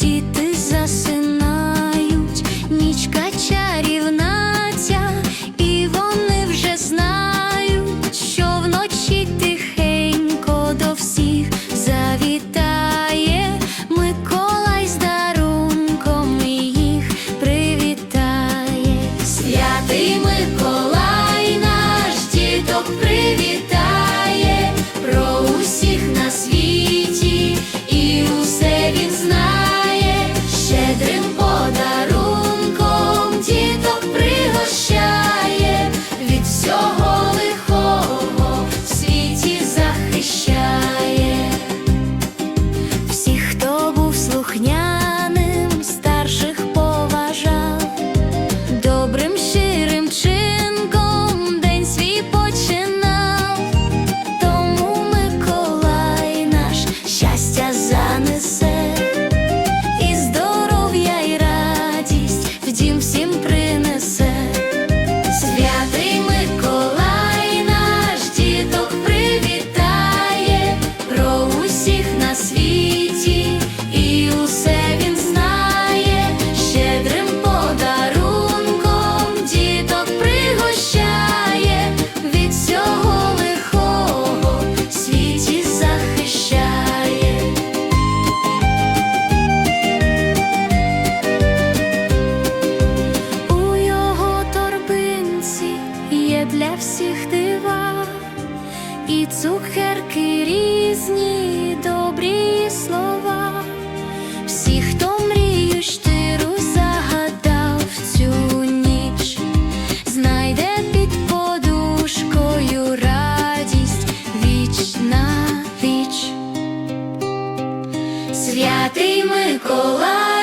діти. всіх дива, і цукерки різні, добрі слова, всі, хто мрію штиру загадав в цю ніч, знайде під подушкою радість віч на віч, святий Миколай.